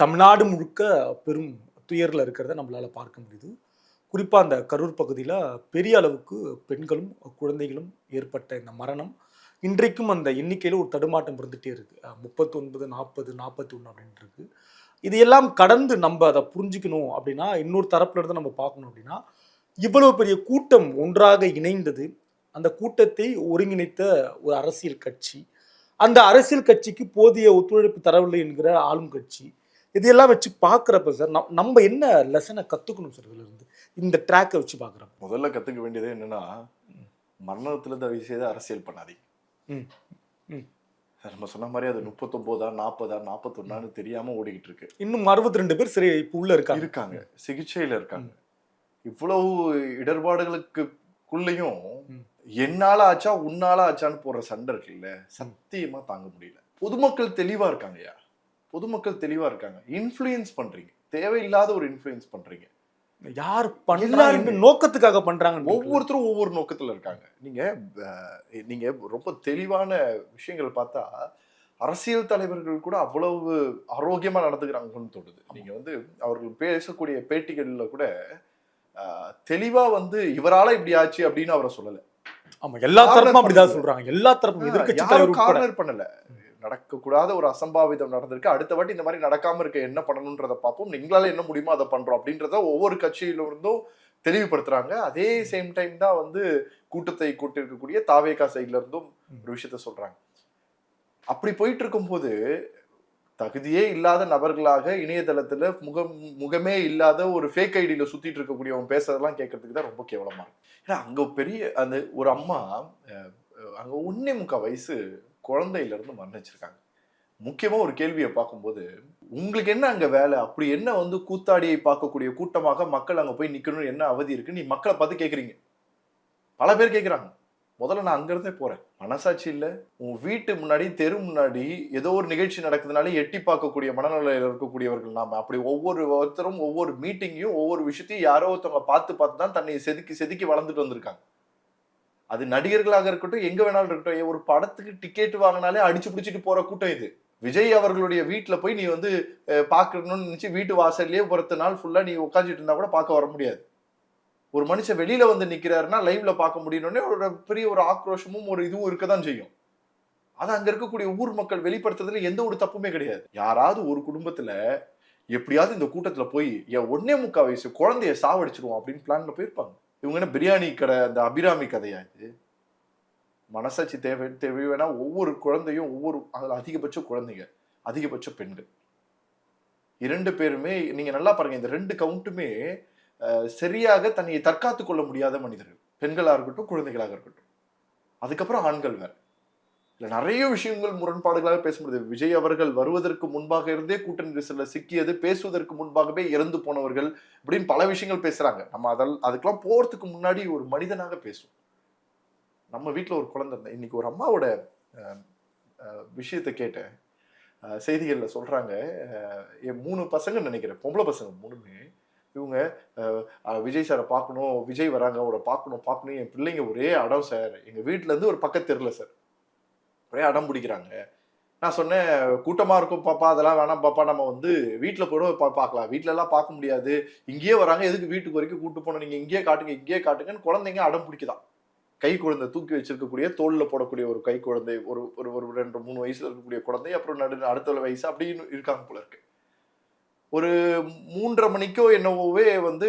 தமிழ்நாடு முழுக்க பெரும் துயரில் இருக்கிறத நம்மளால் பார்க்க முடியுது. குறிப்பாக அந்த கரூர் பகுதியில் பெரிய அளவுக்கு பெண்களும் குழந்தைகளும் ஏற்பட்ட இந்த மரணம். இன்றைக்கும் அந்த எண்ணிக்கையில் ஒரு தடுமாட்டம் இருந்துகிட்டே இருக்குது முப்பத்தொன்பது நாற்பது நாற்பத்தி ஒன்று அப்படின்ட்டு இது இதையெல்லாம் கடந்து நம்ம அதை புரிஞ்சுக்கணும் அப்படின்னா இன்னொரு தரப்புல இருந்து நம்ம பார்க்கணும் அப்படின்னா இவ்வளவு பெரிய கூட்டம் ஒன்றாக இணைந்தது. அந்த கூட்டத்தை ஒருங்கிணைத்த ஒரு அரசியல் கட்சி. அந்த அரசியல் கட்சிக்கு போதிய ஒத்துழைப்பு தரவில்லை என்கிற ஆளும் கட்சி. இதையெல்லாம் வச்சு பார்க்குறப்ப சார் நம்- நம்ம என்ன லெசனை கற்றுக்கணும் சார் இதுல இருந்து? இந்த ட்ராக்கை வச்சு பார்க்குறப்ப. முதல்ல கத்துக்க வேண்டியது என்னன்னா மரணத்துல தயவு செய்து அரசியல் பண்ணாதீங்க நம்ம சொன்ன மாதிரி அது முப்பத்தொன்பதா நாற்பதா நாற்பத்தொன்னான்னு தெரியாம ஓடிக்கிட்டு இருக்கு. இன்னும் அறுபத்தி ரெண்டு பேர் சரி இப்போ உள்ள இருக்காங்க. இருக்காங்க சிகிச்சையில இருக்காங்க. இவ்வளவு இடர்பாடுகளுக்குள்ளேயும். என்னால ஆச்சா உன்னால ஆச்சான்னு போற சண்டை இருக்குல்ல சத்தியமா தாங்க முடியல. பொதுமக்கள் தெளிவா இருக்காங்கய்யா. பொதுமக்கள் தெளிவா இருக்காங்க. இன்ஃப்ளூயன்ஸ் பண்றீங்க. தேவையில்லாத ஒரு இன்ஃப்ளூயன்ஸ் பண்றீங்க. யார். என்ன நோக்கத்துக்காக பண்றாங்க ஒவ்வொருத்தரும் ஒவ்வொரு நோக்கத்துல இருக்காங்க. நீங்க அஹ், நீங்க ரொம்ப தெளிவான விஷயங்கள் பார்த்தா அரசியல் தலைவர்கள் கூட அவ்வளவு ஆரோக்கியமா நடந்துக்கிறாங்கன்னு தோணுது. நீங்க வந்து அவர்கள் பேசக்கூடிய பேட்டிகள்ல கூட அஹ், தெளிவா வந்து இவரால இப்படி ஆச்சு அப்படின்னு அவரை சொல்லல. ஆமா எல்லா தரப்பும் அப்படிதான். சொல்றாங்க. எல்லா தரப்பும் எதிர்க்கட்சி தலைவர் கார்னர் பண்ணல. நடக்கக்கூடாத ஒரு அசம்பாவிதம் நடந்திருக்கு. அடுத்த வாட்டி இந்த மாதிரி நடக்காம இருக்க என்ன பண்ணணுன்றத பார்ப்போம். எங்களால என்ன முடியுமோ அதை பண்றோம் அப்படின்றத ஒவ்வொரு கட்சியில இருந்தும் தெளிவுபடுத்துறாங்க. அதே சேம் டைம் தான் வந்து கூட்டத்தை கூட்டிருக்கக்கூடிய தாவேகா சைட்ல இருந்தும் ஒரு விஷயத்த சொல்றாங்க. அப்படி போயிட்டு இருக்கும்போது தகுதியே இல்லாத நபர்களாக இணையதளத்துல முகம் முகமே இல்லாத ஒரு ஃபேக் ஐடியில சுத்திட்டு இருக்கக்கூடியவங்க பேசுறதெல்லாம் கேட்கறதுக்கு தான் ரொம்ப கேவலமா இருக்கு. ஏன்னா அங்க பெரிய அந்த ஒரு அம்மா அங்க ஒன்னே முக்கா வயசு குழந்தையில இருந்து மரணிச்சிருக்காங்க. முக்கியமாக ஒரு கேள்வியை பார்க்கும்போது உங்களுக்கு என்ன அங்கே வேலை? அப்படி என்ன வந்து கூத்தாடியை பார்க்கக்கூடிய கூட்டமாக மக்கள் அங்கே போய் நிற்கணும்னு என்ன அவதி இருக்குன்னு நீ மக்களை பார்த்து கேட்குறீங்க பல பேர் கேட்குறாங்க முதல்ல நான் அங்கேருந்தே போகிறேன் மனசாட்சி இல்லை. உன் வீட்டு முன்னாடி தெரு முன்னாடி ஏதோ ஒரு நிகழ்ச்சி நடக்குதுனாலே எட்டி பார்க்கக்கூடிய மனநிலையில் இருக்கக்கூடியவர்கள் நாம். அப்படி ஒவ்வொரு ஒருத்தரும் ஒவ்வொரு மீட்டிங்கையும் ஒவ்வொரு விஷயத்தையும் யாரோ ஒருத்தவங்க பார்த்து பார்த்து தான் தன்னை செதுக்கி செதுக்கி வளர்ந்துட்டு வந்திருக்காங்க. அது நடிகர்களாக இருக்கட்டும் எங்க வேணாலும் இருக்கட்டும் ஏன் ஒரு படத்துக்கு டிக்கெட் வாங்கினாலே அடிச்சு பிடிச்சிட்டு போற கூட்டம் இது. விஜய் அவர்களுடைய வீட்டில் போய் நீ வந்து பார்க்கணும்னு நினச்சி வீட்டு வாசல்லையே பொறுத்த நாள் ஃபுல்லாக நீ உட்காந்துட்டு இருந்தா கூட பார்க்க வர முடியாது. ஒரு மனுஷன் வெளியில வந்து நிற்கிறாருன்னா லைவ்ல பார்க்க முடியணும்னே ஒரு பெரிய ஒரு ஆக்ரோஷமும் ஒரு இதுவும் இருக்க தான் செய்யும். அது அங்க இருக்கக்கூடிய ஊர் மக்கள் வெளிப்படுத்துறதுல எந்த ஒரு தப்புமே கிடையாது. யாராவது ஒரு குடும்பத்துல எப்படியாவது இந்த கூட்டத்துல போய் என் ஒன்னே முக்கா வயசு குழந்தைய சாவடிச்சிருவோம் அப்படின்னு பிளான்ல போயிருப்பாங்க. இவங்க என்ன பிரியாணி கடை அந்த அபிராமி கதையா இது? மனசாட்சி தேவை தேவையான ஒவ்வொரு குழந்தையும் ஒவ்வொரு அதில் அதிகபட்ச குழந்தைங்க அதிகபட்ச பெண்கள். இரண்டு பேருமே நீங்க நல்லா பாருங்க இந்த ரெண்டு கவுண்ட்டுமே சரியாக தன்னை தற்காத்து கொள்ள முடியாத மனிதர்கள். பெண்களாக இருக்கட்டும் குழந்தைகளாக இருக்கட்டும். அதுக்கப்புறம் ஆண்கள் வேறு. இல்லை நிறைய விஷயங்கள் முரண்பாடுகளாக பேச முடியுது. விஜய் அவர்கள் வருவதற்கு முன்பாக இருந்தே கூட்டணி நெரிசலில் சிக்கியது பேசுவதற்கு முன்பாகவே இறந்து போனவர்கள் அப்படின்னு பல விஷயங்கள் பேசுகிறாங்க நம்ம அதில் அதுக்கெல்லாம் போகிறதுக்கு முன்னாடி ஒரு மனிதனாக பேசும் நம்ம வீட்டில் ஒரு குழந்தை இருந்தேன் இன்னைக்கு ஒரு அம்மாவோட விஷயத்தை கேட்டேன். செய்திகளில் சொல்கிறாங்க என் மூணு பசங்க நினைக்கிறேன். பொம்பளை பசங்க மூணுமே இவங்க விஜய் சாரை பார்க்கணும் விஜய் வராங்க அவரை பார்க்கணும் பார்க்கணும். என் பிள்ளைங்க ஒரே அடம் சார். எங்கள் வீட்டிலேருந்து இருந்து ஒரு பக்கத்து தெருல சார். ஒரே அடம் பிடிக்கிறாங்க. நான் சொன்னேன் கூட்டமாக இருக்கும் பாப்பா அதெல்லாம் வேணாம் பாப்பா நம்ம வந்து வீட்டில் கூட பா பார்க்கலாம் வீட்டிலலாம் பார்க்க முடியாது. இங்கேயே வராங்க எதுக்கு வீட்டுக்கு வரைக்கும் கூட்டு போனோம் நீங்கள் இங்கேயே காட்டுங்க இங்கேயே காட்டுங்கன்னு குழந்தைங்க அடம் பிடிக்குதான். கை குழந்தை தூக்கி வச்சிருக்கக்கூடிய தோளில் போடக்கூடிய ஒரு கை குழந்தை ஒரு ஒரு ஒரு ரெண்டு மூணு வயசில் இருக்கக்கூடிய குழந்தை அப்புறம் நடு அடுத்த வயசு அப்படின்னு இருக்காங்க போல இருக்கு. ஒரு மூன்றரை மணிக்கோ என்னவோவே வந்து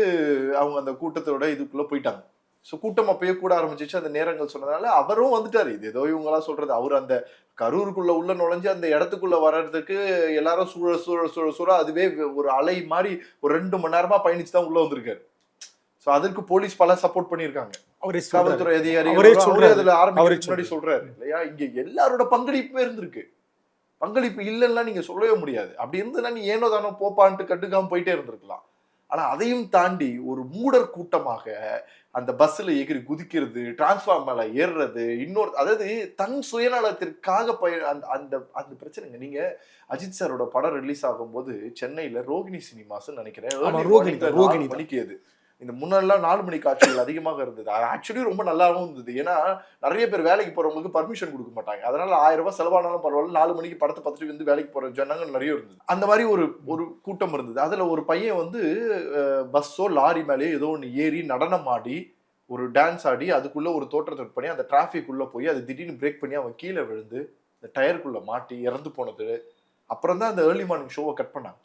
அவங்க அந்த கூட்டத்தோட இதுக்குள்ளே போயிட்டாங்க. ஸோ கூட்டம் அப்பயே கூட ஆரம்பிச்சிச்சு அந்த நேரங்கள் சொன்னதுனால அவரும் வந்துட்டாரு. இது ஏதோ இவங்களா சொல்றது. அவர் அந்த கரூருக்குள்ள உள்ள நுழைஞ்சு அந்த இடத்துக்குள்ள வர்றதுக்கு எல்லாரும் சூழ சூழ சூழ சூழ அதுவே ஒரு அலை மாதிரி ஒரு ரெண்டு மணி நேரமா பயணிச்சு தான் உள்ள வந்திருக்காரு. ஸோ அதற்கு போலீஸ் பல சப்போர்ட் பண்ணியிருக்காங்க. காவல்துறை அதிகாரி அவரே அவரே சொல்றாரு. அதுல ஆரம்பிச்சு முன்னாடி சொல்றாரு. சொல்றாரு. இல்லையா? இங்க எல்லாரோட பங்களிப்புமே இருந்திருக்கு. பங்களிப்பு இல்லைன்னா நீங்க சொல்லவே முடியாது. அப்படி இருந்ததுன்னா நீ ஏனோ தானோ போப்பான்ட்டு கட்டுக்காம போயிட்டே இருந்திருக்கலாம். ஆனா அதையும் தாண்டி ஒரு மூடர் கூட்டமாக அந்த பஸ்ல எகிரி குதிக்கிறது டிரான்ஸ்ஃபார்ம் மேல ஏறுறது இன்னொரு அதாவது தன் சுயநலத்திற்காக பய அந்த அந்த அந்த பிரச்சனைங்க. நீங்க அஜித் சாரோட படம் ரிலீஸ் ஆகும்போது சென்னையில ரோகிணி சினிமாஸ் நினைக்கிறேன். ரோகிணி. மணிக்கு அது. இந்த முன்னெல்லாம் நாலு மணி காட்சிகள் அதிகமாக இருந்தது. ஆக்சுவலி ரொம்ப நல்லாவும் இருந்தது. ஏன்னா நிறைய பேர் வேலைக்கு போறவங்களுக்கு பர்மிஷன் கொடுக்க மாட்டாங்க. அதனால ஆயிரம் ரூபாய் செலவானாலும் பரவாயில்ல நாலு மணிக்கு படத்தை பார்த்துட்டு வந்து வேலைக்கு போற ஜனங்கள் நிறைய இருந்தது. அந்த மாதிரி ஒரு ஒரு கூட்டம் இருந்தது. அதுல ஒரு பையன் வந்து பஸ்ஸோ லாரி மேலேயோ ஏதோ ஒன்று ஏறி நடனம் ஆடி ஒரு டான்ஸ் ஆடி அதுக்குள்ள ஒரு தோற்றத்தை பண்ணி அந்த டிராஃபிக் உள்ள போய் அது திடீர்னு பிரேக் பண்ணி அவன் கீழே விழுந்து இந்த டயருக்குள்ள மாட்டி இறந்து போனது. அப்புறம் தான் அந்த ஏர்லி மார்னிங் ஷோவை கட் பண்ணாங்க.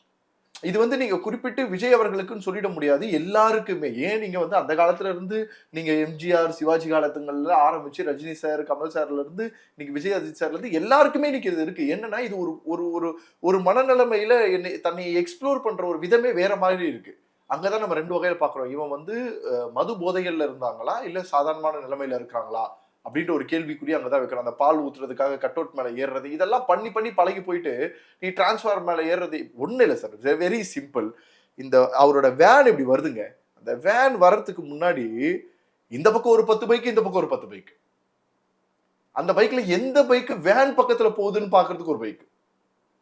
இது வந்து நீங்க குறிப்பிட்டு விஜய் அவர்களுக்குன்னு சொல்லிட முடியாது. எல்லாருக்குமே. ஏன் நீங்க வந்து அந்த காலத்துல இருந்து நீங்க எம்ஜிஆர் சிவாஜி காலத்துங்கள்ல ஆரம்பிச்சு ரஜினி சார் கமல் சார்ல இருந்து இன்னைக்கு விஜய் அஜித் சார்ல இருந்து எல்லாருக்குமே இன்னைக்கு இது இருக்கு. என்னன்னா இது ஒரு ஒரு ஒரு ஒரு மனநிலைமையில என்னை தன்னை எக்ஸ்ப்ளோர் பண்ற ஒரு விதமே வேற மாதிரி இருக்கு. அங்கதான் நம்ம ரெண்டு வகையில பாக்குறோம். இவன் வந்து மது போதைகள்ல இருந்தாங்களா? இல்ல சாதாரணமான நிலைமையில இருக்கிறாங்களா? அப்படின்ற ஒரு கேள்விக்குறி அங்கதான் வைக்கணும். அந்த பால் ஊத்துறதுக்காக கட் அவுட் மேலே ஏறுறது இதெல்லாம் பண்ணி பண்ணி பழகி போயிட்டு நீ டிரான்ஸ்ஃபார் மேலே ஏறுறது ஒன்றும் இல்லை சார் வெரி சிம்பிள் இந்த அவரோட வேன் இப்படி வருதுங்க? அந்த வேன் வர்றதுக்கு முன்னாடி இந்த பக்கம் ஒரு பத்து பைக் இந்த பக்கம் ஒரு பத்து பைக் அந்த பைக்கில் எந்த பைக்கு வேன் பக்கத்தில் போகுதுன்னு பார்க்கறதுக்கு ஒரு பைக்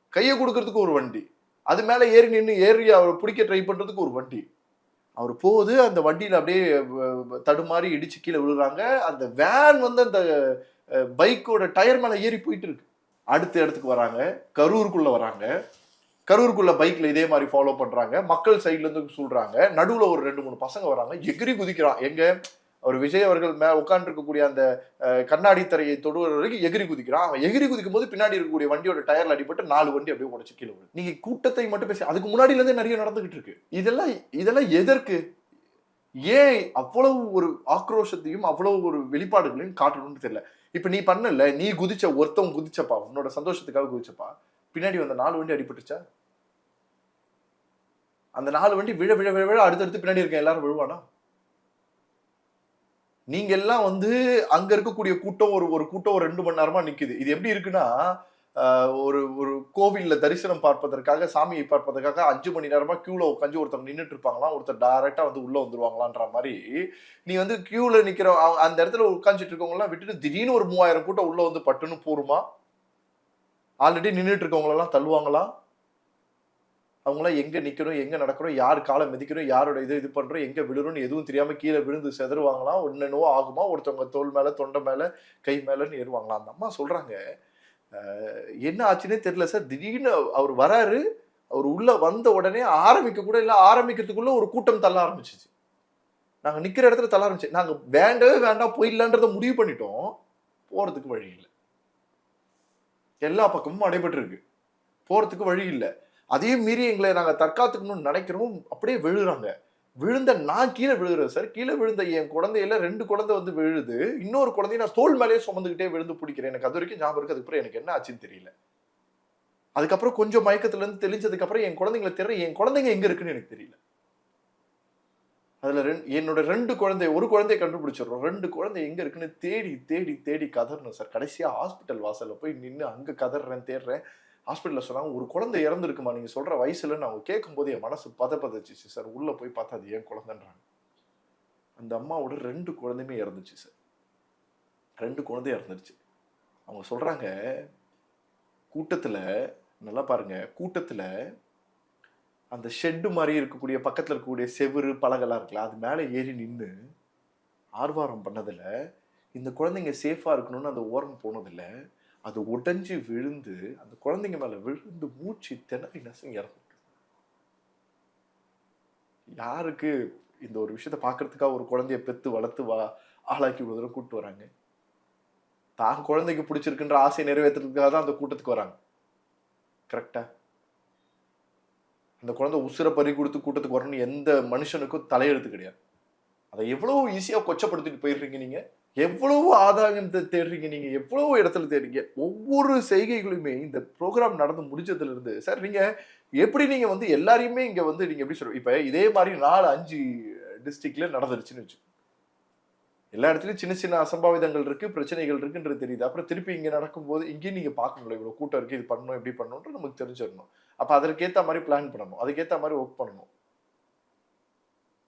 கையை கொடுக்கறதுக்கு ஒரு வண்டி. அது மேலே ஏறி நின்று ஏறி அவரை பிடிக்க ட்ரை பண்ணுறதுக்கு ஒரு வண்டி. அவர் போகுது அந்த வண்டியில் அப்படியே தடுமாறி இடிச்சு கீழே விழுறாங்க. அந்த வேன் வந்து அந்த பைக்கோட டயர் மேலே ஏறி போயிட்டு இருக்கு. அடுத்த இடத்துக்கு வராங்க. கரூருக்குள்ளே வராங்க. கரூருக்குள்ள பைக்ல இதே மாதிரி ஃபாலோ பண்றாங்க. மக்கள் சைட்ல இருந்து சொல்றாங்க. நடுவுல ஒரு ரெண்டு மூணு பசங்க வராங்க. எகிரி குதிக்கிறான். எங்க? அவர் விஜய் அவர்கள் மே உட்காந்துருக்கக்கூடிய அந்த கண்ணாடி தரையை தொடுவது வரைக்கும் எகிரி குதிக்கிறான். அவன் எகிரி குதிக்கும் போது பின்னாடி இருக்கக்கூடிய வண்டியோட டயர்ல அடிபட்டு நாலு வண்டி அப்படியே உடச்சு கீழே விழுது. நீங்க கூட்டத்தை மட்டும் பேசி அதுக்கு முன்னாடில இருந்தே நிறைய நடந்துகிட்டு இருக்கு. இதெல்லாம் இதெல்லாம் எதற்கு? ஏன் அவ்வளவு ஒரு ஆக்ரோஷத்தையும் அவ்வளவு ஒரு வெளிப்பாடுகளையும் காட்டணும்னு தெரியல. இப்ப நீ பண்ணல நீ குதிச்ச ஒருத்தவன் குதிச்சப்பா உன்னோட சந்தோஷத்துக்காக குதிச்சப்பா. பின்னாடி வந்த நாலு வண்டி அடிபட்டுச்சா அந்த நாலு வண்டி விழ விழ விழ விழ அடுத்தடுத்து பின்னாடி இருக்க எல்லாரும் விழுவானா? நீங்க எல்லாம் வந்து அங்க இருக்கக்கூடிய கூட்டம் ஒரு ஒரு கூட்டம் ஒரு ரெண்டு மணி நேரமா நிக்குது. இது எப்படி இருக்குன்னா ஒரு ஒரு கோவில்ல தரிசனம் பார்ப்பதற்காக சாமியை பார்ப்பதற்காக அஞ்சு மணி நேரமா கியூல உட்காந்து ஒருத்தவங்க நின்றுட்டு இருப்பாங்களாம். ஒருத்தர் டைரக்டா வந்து உள்ள வந்துருவாங்களான்ற மாதிரி. நீ வந்து கியூல நிக்கிற அந்த இடத்துல உட்காந்துட்டு இருக்கவங்கலாம் விட்டுட்டு திடீர்னு ஒரு மூவாயிரம் கூட்டம் உள்ள வந்து பட்டுன்னு போருமா? ஆல்ரெடி நின்றுட்டு இருக்கவங்களெல்லாம் தள்ளுவாங்களாம் அவங்களாம் எங்கே நிற்கிறோம் எங்கே நடக்கிறோம் யார் காலை மிதிக்கிறோம் யாரோட இது இது பண்ணுறோம் எங்கே விழுறோம்னு எதுவும் தெரியாமல் கீழே விழுந்து செதறுவாங்களாம் என்னென்னவோ ஆகுமா? ஒருத்தவங்க தோல் மேலே தொண்டை மேலே கை மேலேன்னு ஏறுவாங்களாம் அந்த அம்மா சொல்கிறாங்க என்ன ஆச்சுன்னே தெரியல சார். திடீர்னு அவர் வராரு அவர் உள்ளே வந்த உடனே ஆரம்பிக்க கூட இல்லை ஆரம்பிக்கிறதுக்குள்ளே ஒரு கூட்டம் தள்ள ஆரம்பிச்சிச்சு. நாங்கள் நிற்கிற இடத்துல தள்ள ஆரம்பிச்சு நாங்கள் வேண்டவே வேண்டாம் போயிடலான்றதை முடிவு பண்ணிட்டோம். போகிறதுக்கு வழி இல்லை. எல்லா பக்கமும் அடைபட்டுருக்கு. போகிறதுக்கு வழி இல்லை. அதையும் மீறி எங்களை நாங்கள் தற்காத்துக்கணும்னு நினைக்கிறோம். அப்படியே விழுறாங்க. விழுந்த நான் கீழே விழுகிறேன் சார். கீழே விழுந்த என் குழந்தையில ரெண்டு குழந்தை வந்து விழுது. இன்னொரு குழந்தைய நான் தோல் மேலேயே சுமந்துக்கிட்டே விழுந்து பிடிக்கிறேன். எனக்கு அது வரைக்கும் ஞாபகம் இருக்கு. அதுக்கப்புறம் எனக்கு என்ன ஆச்சுன்னு தெரியல. அதுக்கப்புறம் கொஞ்சம் மயக்கத்துல இருந்து தெளிஞ்சதுக்கு அப்புறம் என் குழந்தைங்களை தெரியல என் குழந்தைங்க எங்க இருக்குன்னு எனக்கு தெரியல. அதுல ரெண்டு என்னோட ரெண்டு குழந்தை ஒரு குழந்தைய கண்டுபிடிச்சிடுறோம். ரெண்டு குழந்தை எங்க இருக்குன்னு தேடி தேடி தேடி கதறணும் சார். கடைசியா ஹாஸ்பிட்டல் வாசல்ல போய் நின்று அங்க கதறேன் தேடுறேன். ஹாஸ்பிட்டலில் சொன்னாங்க ஒரு குழந்தை இறந்துருக்குமா? நீங்கள் சொல்கிற வயசுலன்னு அவங்க கேட்கும்போது என் மனசு பத பதச்சிச்சு சார். உள்ளே போய் பார்த்தா அது ஏன் குழந்தைன்றாங்க. அந்த அம்மாவோட ரெண்டு குழந்தையுமே இறந்துச்சு சார். ரெண்டு குழந்தையும் இறந்துருச்சு. அவங்க சொல்கிறாங்க கூட்டத்தில் நல்லா பாருங்கள் கூட்டத்தில் அந்த ஷெட்டு மாதிரி இருக்கக்கூடிய பக்கத்தில் இருக்கக்கூடிய செவுரு பலகெல்லாம் இருக்குல்ல அது மேலே ஏறி நின்று ஆர்வாரம் பண்ணதில் இந்த குழந்தைங்க சேஃபாக இருக்கணும்னு அந்த ஓரம் போனதில்லை அது உடைஞ்சு விழுந்து அந்த குழந்தைங்க மேல விழுந்து மூச்சு திணறி நசுங்க இறந்து யாருக்கு இந்த ஒரு விஷயத்த பாக்குறதுக்காக ஒரு குழந்தைய பெத்து வளர்த்து வா ஆளாக்கி இவ்வளவு கூப்பிட்டு கூட்டு வராங்க? தான் குழந்தைக்கு பிடிச்சிருக்குன்ற ஆசையை நிறைவேற்றுறதுக்காக தான் அந்த கூட்டத்துக்கு வராங்க. கரெக்டா அந்த குழந்தை உசுரை பறி கொடுத்து கூட்டத்துக்கு வரணும்னு எந்த மனுஷனுக்கும் தலையெழுத்து கிடையாது. அதை எவ்வளவு ஈஸியா கொச்சப்படுத்திட்டு போயிடுறீங்க நீங்க? எவ்வளவு ஆதாயத்தை தேடுறீங்க நீங்க? எவ்வளவு இடத்துல தேடுறீங்க? ஒவ்வொரு செய்கைகளுமே இந்த ப்ரோக்ராம் நடந்து முடிஞ்சதுல இருந்து சார் நீங்க எப்படி நீங்க வந்து எல்லாரையுமே இங்க வந்து நீங்க எப்படி சொல்ற இப்ப இதே மாதிரி நாலு அஞ்சு டிஸ்ட்ரிக்ட்ல நடந்துருச்சுன்னு வச்சு எல்லா இடத்துலயும் சின்ன சின்ன அசம்பாவிதங்கள் இருக்கு பிரச்சனைகள் இருக்குன்றது தெரியுது. அப்புறம் திருப்பி இங்க நடக்கும்போது இங்கேயும் நீங்க பார்க்கணும்ல இவ்வளவு கூட்டம் இருக்கு இது பண்ணணும் எப்படி பண்ணணும்னு நமக்கு தெரிஞ்சிடணும். அப்ப அதற்கேத்த மாதிரி பிளான் பண்ணணும். அதுக்கேத்த மாதிரி ஒர்க் பண்ணணும்.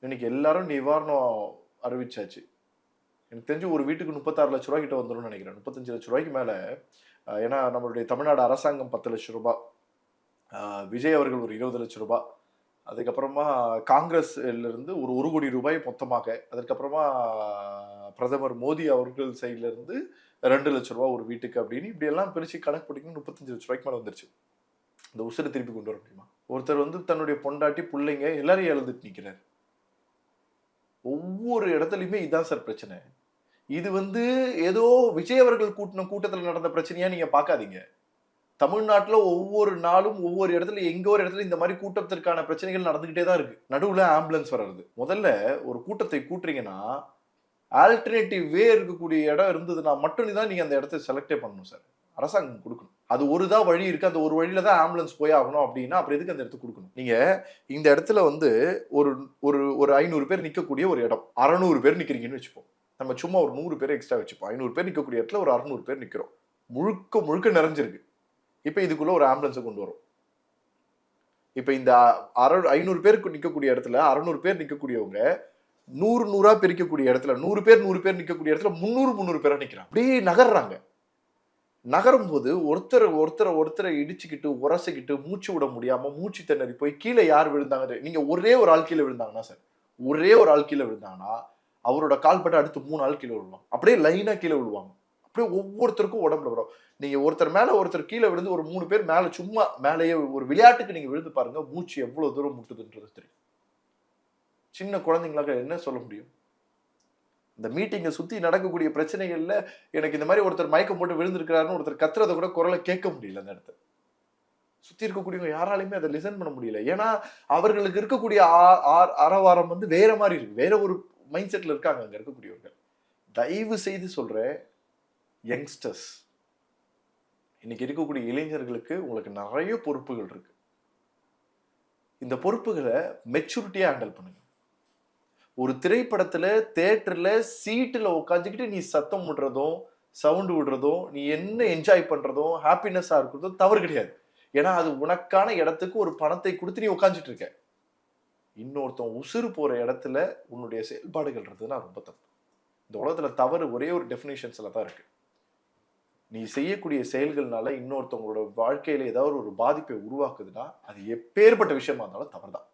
இன்னைக்கு எல்லாரும் நிவாரணம் அறிவிச்சாச்சு. எனக்கு தெரிஞ்சு ஒரு வீட்டுக்கு முப்பத்தாறு லட்ச ரூபாய் கிட்ட வந்துடும் நினைக்கிறேன். முப்பத்தஞ்சு லட்ச ரூபாய்க்கு மேலே ஏன்னா நம்மளுடைய தமிழ்நாடு அரசாங்கம் பத்து லட்ச ரூபாய் விஜய் அவர்கள் ஒரு இருபது லட்ச ரூபாய் அதுக்கப்புறமா காங்கிரஸ்லேருந்து ஒரு ஒரு கோடி ரூபாய் மொத்தமாக அதுக்கப்புறமா பிரதமர் மோடி அவர்கள் சைட்லேருந்து ரெண்டு லட்ச ரூபாய் ஒரு வீட்டுக்கு அப்படின்னு இப்படி எல்லாம் கணக்கு பிடிக்கணும் முப்பத்தஞ்சு லட்ச ரூபாய்க்கு மேலே வந்துருச்சு. இந்த உசுரை திருப்பி கொண்டு வர முடியுமா? ஒருத்தர் வந்து தன்னுடைய பொண்டாட்டி பிள்ளைங்க எல்லாரையும் எழுந்துட்டு நிற்கிறார் ஒவ்வொரு இடத்துலையுமே இதான் சார் பிரச்சனை. இது வந்து ஏதோ விஜய் அவர்கள் கூட்டின கூட்டத்தில் நடந்த பிரச்சனையா நீங்க பார்க்காதீங்க. தமிழ்நாட்டில் ஒவ்வொரு நாளும் ஒவ்வொரு இடத்துல எங்க ஒரு இடத்துல இந்த மாதிரி கூட்டத்திற்கான பிரச்சனைகள் நடந்துகிட்டே தான் இருக்கு. நடுவில் ஆம்புலன்ஸ் வர்றது. முதல்ல ஒரு கூட்டத்தை கூட்டுறீங்கன்னா ஆல்டர்னேட்டிவ் வே இருக்கக்கூடிய இடம் இருந்ததுன்னா மட்டும் தான் நீங்கள் அந்த இடத்த செலக்டே பண்ணணும் சார் அரசாங்கம் கொடுக்கணும். அது ஒரு தான் வழி இருக்கு. அந்த ஒரு வழியில தான் ஆம்புலன்ஸ் போய் ஆகணும் அப்படின்னா அப்புறம் எதுக்கு அந்த இடத்துக்கு கொடுக்கணும்? நீங்க இந்த இடத்துல வந்து ஒரு ஒரு ஒரு ஐநூறு பேர் நிற்கக்கூடிய ஒரு இடம். அறநூறு பேர் நிற்கிறீங்கன்னு வச்சுப்போம் நம்ம சும்மா ஒரு நூறு பேர் எக்ஸ்ட்ரா வச்சுப்போம். ஐநூறு பேர் நிற்கக்கூடிய இடத்துல ஒரு அறுநூறு பேர் நிற்கிறோம் முழுக்க முழுக்க நிறைஞ்சிருக்கு. இப்போ இதுக்குள்ள ஒரு ஆம்புலன்ஸை கொண்டு வரும். இப்போ இந்த அற ஐநூறு பேருக்கு நிற்கக்கூடிய இடத்துல அறநூறு பேர் நிற்கக்கூடியவங்க நூறு நூறா பிரிக்கக்கூடிய இடத்துல நூறு பேர் நூறு பேர் நிற்கக்கூடிய இடத்துல முந்நூறு முந்நூறு பேராக நிற்கிறாங்க அப்படியே நகர்றாங்க. நகரும் போது ஒருத்தர் ஒருத்தரை ஒருத்தரை இடிச்சுக்கிட்டு உரசிக்கிட்டு மூச்சு விட முடியாமல் மூச்சு திணறி போய் கீழே யார் விழுந்தாங்க நீங்கள் ஒரே ஒரு ஆள் கீழே விழுந்தாங்கன்னா சார் ஒரே ஒரு ஆள் கீழே விழுந்தாங்கன்னா அவரோட கால் பட்டு அடுத்து மூணு ஆள் கீழே விழுவாங்க அப்படியே லைனாக கீழே விழுவாங்க. அப்படியே ஒவ்வொருத்தருக்கும் உடம்புல வரும். நீங்கள் ஒருத்தர் மேலே ஒருத்தர் கீழே விழுந்து ஒரு மூணு பேர் மேலே சும்மா மேலேயே ஒரு விளையாட்டுக்கு நீங்கள் விழுந்து பாருங்க மூச்சு எவ்வளோ தூரம் முட்டுதுன்றது தெரியும். சின்ன குழந்தைங்களாக என்ன சொல்ல முடியும்? இந்த மீட்டிங்கை சுற்றி நடக்கக்கூடிய பிரச்சனைகளில் எனக்கு இந்த மாதிரி ஒருத்தர் மயக்கம் போட்டு விழுந்திருக்கிறாருன்னு ஒருத்தர் கத்துறதை கூட குரலை கேட்க முடியல அந்த இடத்துல. சுற்றி இருக்கக்கூடியவங்க யாராலையுமே அதை லிசன் பண்ண முடியல. ஏன்னா அவர்களுக்கு இருக்கக்கூடிய ஆ- ஆ- ஆரவாரம் வந்து வேற மாதிரி இருக்கு. வேற ஒரு மைண்ட் செட்டில் இருக்காங்க அங்கே இருக்கக்கூடியவர்கள். தயவு செய்து சொல்கிற யங்ஸ்டர்ஸ் இன்னைக்கு இருக்கக்கூடிய இளைஞர்களுக்கு உங்களுக்கு நிறைய பொறுப்புகள் இருக்கு. இந்த பொறுப்புகளை மெச்சூரிட்டியாக ஹேண்டில் பண்ணுங்க. ஒரு திரைப்படத்தில் தேட்டரில் சீட்டில் உட்காந்துக்கிட்டு நீ சத்தம் விடுறதும் சவுண்டு விடுறதும் நீ என்ன என்ஜாய் பண்ணுறதும் ஹாப்பினஸ்ஸாக இருக்கிறதும் தவறு கிடையாது. ஏன்னா அது உனக்கான இடத்துக்கு ஒரு பணத்தை கொடுத்து நீ உட்காந்துட்டு இருக்க. இன்னொருத்தன் உசுறு போகிற இடத்துல உன்னுடைய செயல்பாடுகள் இருந்ததுன்னா ரொம்ப தப்பு. இந்த உலகத்தில் தவறு ஒரே ஒரு டெஃபினேஷன்ஸில் தான் இருக்குது நீ செய்யக்கூடிய செயல்கள்னால இன்னொருத்தவங்களோட வாழ்க்கையில் ஏதாவது ஒரு பாதிப்பை உருவாக்குதுன்னா அது எப்பேற்பட்ட விஷயமா இருந்தாலும் தவறு தான்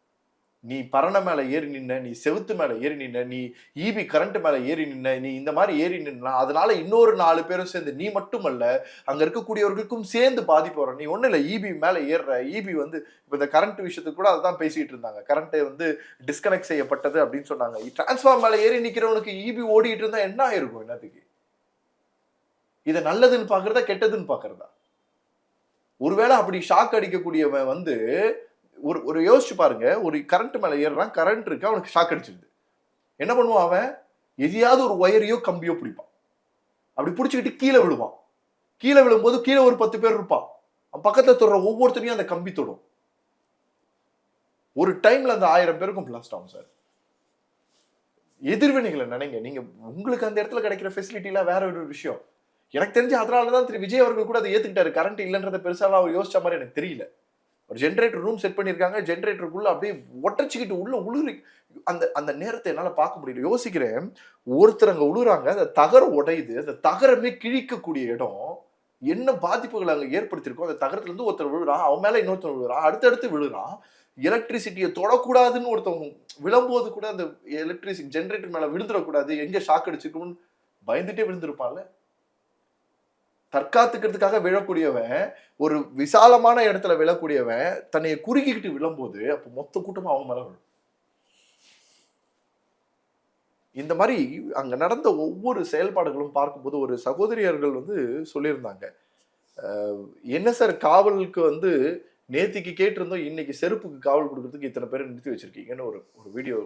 நீ பரண மேலே ஏறி நின்ன நீ செவுத்து மேலே ஏறி நின்ன நீ ஈபி கரண்ட் மேலே ஏறி நின்ன நீ இந்த மாதிரி ஏறி நின்னா அதனால இன்னொரு நாலு பேரும் சேர்ந்து நீ மட்டுமல்ல அங்கே இருக்கக்கூடியவர்களுக்கும் சேர்ந்து பாதிப்பு வரும். நீ ஒன்றும் இல்லை ஈபி மேலே ஏறுற ஈபி வந்து இப்போ இந்த கரண்ட் விஷயத்துக்கு கூட அதுதான் பேசிகிட்டு இருந்தாங்க. கரண்ட்டு வந்து டிஸ்கனெக்ட் செய்யப்பட்டது அப்படின்னு சொன்னாங்க. டிரான்ஸ்ஃபார்ம் மேலே ஏறி நிற்கிறவனுக்கு ஈபி ஓடிட்டு இருந்தால் என்ன ஆயிருக்கும் என்னத்துக்கு? இதை நல்லதுன்னு பார்க்குறதா கெட்டதுன்னு பார்க்குறதா ஒருவேளை அப்படி ஷாக் அடிக்கக்கூடியவன் வந்து ஒரு ஒரு யோசிச்சு பாருங்க ஒரு கரண்ட் மேலே ஏறுறான் கரண்ட் இருக்கு அவனுக்கு ஷாக் அடிச்சிருது. என்ன பண்ணுவான் அவன்? எதையாவது ஒரு ஒயரையோ கம்பியோ பிடிப்பான். அப்படி பிடிச்சிக்கிட்டு கீழே விழுவான். கீழே விழும்போது கீழே ஒரு பத்து பேர் இருப்பான். அவன் தொடுற ஒவ்வொருத்தரையும் அந்த கம்பி தொடும். ஒரு டைம்ல அந்த ஆயிரம் பேருக்கும் பிளாஸ்ட் ஆகும் சார் எதிர்வினைகளை நினைங்க. நீங்க உங்களுக்கு அந்த இடத்துல கிடைக்கிற ஃபெசிலிட்டிலாம் வேற ஒரு விஷயம். எனக்கு தெரிஞ்சு அதனால தான் திரு விஜய் அவர்கள் கூட அதை ஏத்துக்கிட்டாரு. கரண்ட் இல்லைன்றத பெருசாலாம் அவர் யோசிச்ச மாதிரி எனக்கு தெரியல. ஒரு ஜென்ரேட்டர் ரூம் செட் பண்ணியிருக்காங்க. ஜென்ரேட்டருக்குள்ள அப்படியே ஒட்டச்சிக்கிட்டு உள்ள உழுறி அந்த அந்த நேரத்தை என்னால் பார்க்க முடியல. யோசிக்கிறேன். ஒருத்தர் அங்கே உழுறாங்க அந்த தகரம் உடையுது. அந்த தகரமே கிழிக்கக்கூடிய இடம். என்ன பாதிப்புகள் அங்கே ஏற்படுத்தியிருக்கோ அந்த தகரத்துலேருந்து ஒருத்தர் விழுறான் அவன் மேலே இன்னொருத்தர் விழுறான் அடுத்தடுத்து விழுறான் எலக்ட்ரிசிட்டியை தொடக்கூடாதுன்னு ஒருத்தவங்க விழும்போது கூட அந்த எலக்ட்ரிசிட்டி ஜென்ரேட்டர் மேலே விழுந்துடக்கூடாது. எங்கே ஷாக் அடிச்சுக்கணும்னு பயந்துட்டே விழுந்திருப்பான்ல. தற்காத்துக்கிறதுக்காக விழக்கூடியவன் ஒரு விசாலமான இடத்துல விழக்கூடியவன் தன்னை குறுகிக்கிட்டு விழும்போது அப்போ மொத்த கூட்டமும் அவன் மேலே விழும். இந்த மாதிரி அங்கே நடந்த ஒவ்வொரு செயல்பாடுகளும் பார்க்கும்போது ஒரு சகோதரியர்கள் வந்து சொல்லியிருந்தாங்க. என்ன சார் காவலுக்கு வந்து நேத்திக்கு கேட்டிருந்தோம் இன்னைக்கு செருப்புக்கு காவல் கொடுக்கறதுக்கு இத்தனை பேர் நிறுத்தி வச்சிருக்கீங்கன்னு ஒரு ஒரு வீடியோ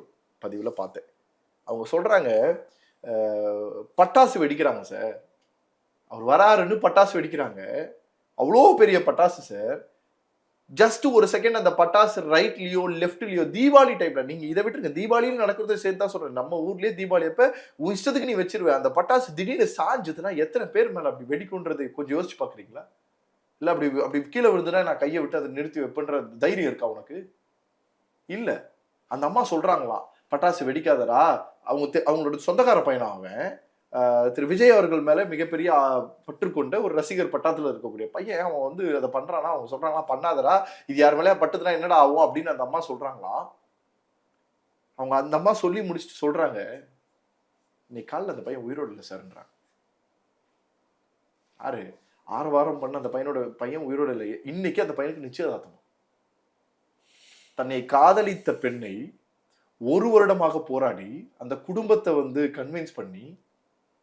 பதிவில் பார்த்தேன். அவங்க சொல்கிறாங்க பட்டாசு வெடிக்கிறாங்க சார். அவர் வராருன்னு பட்டாசு வெடிக்கிறாங்க. அவ்வளோ பெரிய பட்டாசு சார். ஜஸ்ட் ஒரு செகண்ட் அந்த பட்டாசு ரைட்லயோ லெஃப்ட்லயோ தீபாவளி டைப்ல நீங்க இதை விட்டுருங்க. தீபாவளியும் நடக்கிறத சேர்த்து தான் சொல்றேன். நம்ம ஊர்லயே தீபாவளி அப்ப உன் இஷ்டத்துக்கு நீ வச்சிருவேன். அந்த பட்டாசு திடீர்னு சாஞ்சதுன்னா எத்தனை பேர் மேல அப்படி வெடிக்குன்றது கொஞ்சம் யோசிச்சு பாக்குறீங்களா இல்ல அப்படி அப்படி கீழே விழுந்துனா நான் கையை விட்டு அதை நிறுத்தி வைப்பேன்ற தைரியம் இருக்கா உனக்கு? இல்ல. அந்த அம்மா சொல்றாங்களாம் பட்டாசு வெடிக்காதடா. அவங்க தெ- அவங்களோட சொந்தக்கார பையனா அவன்? திரு விஜய் அவர்கள் மேலே மிகப்பெரிய பற்றுக்கொண்ட ஒரு ரசிகர் பட்டாத்தில் இருக்கக்கூடிய பையன் அவன் வந்து அதை பண்ணுறானா அவங்க சொல்கிறாங்களா பண்ணாதடா. இது யார் மேலேயா பட்டதுனா என்னடா ஆகும் அப்படின்னு அந்த அம்மா சொல்கிறாங்களா அவங்க அந்த அம்மா சொல்லி முடிச்சுட்டு சொல்கிறாங்க இன்னைக்கு காலைல அந்த பையன் உயிரோடு இல்லை சார்ன்றான். யாரு? ஆறு வாரம் பண்ண அந்த பையனோட பையன் உயிரோடு இல்லை. இன்னைக்கு அந்த பையனுக்கு நிச்சயதார்த்தம். தன்னை காதலித்த பெண்ணை ஒரு வருடமாக போராடி அந்த குடும்பத்தை வந்து கன்வின்ஸ் பண்ணி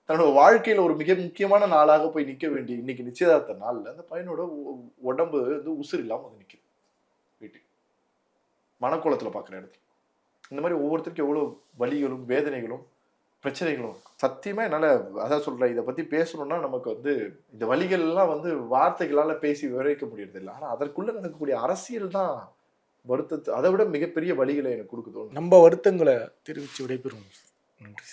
தன்னோட வாழ்க்கையில ஒரு மிக முக்கியமான நாளாக போய் நிக்க வேண்டிய இன்னைக்கு நிச்சயதார்த்த நாள்ல அந்த பையனோட உடம்பு வந்து உசுர் இல்லாம வந்து நிக்குது. வீட்டுக்கு மனக்கோலத்துல பாக்குற இடத்துல. இந்த மாதிரி ஒவ்வொருத்தருக்கும் எவ்வளவு வலிகளும் வேதனைகளும் பிரச்சனைகளும் சத்தியமாக சத்தியமா என்னால அதான் சொல்றேன். இதை பத்தி பேசணும்னா நமக்கு வந்து இந்த வழிகள் எல்லாம் வந்து வார்த்தைகளால பேசி விவரிக்க முடியறதில்லை. ஆனால் ஆனா அதற்குள்ள நடக்கக்கூடிய அரசியல் தான் வருத்தத்தை அதை விட மிகப்பெரிய வழிகளை எனக்கு கொடுக்குதோ. நம்ம வருத்தங்களை தெரிவித்து விடைபெறும் நன்றி.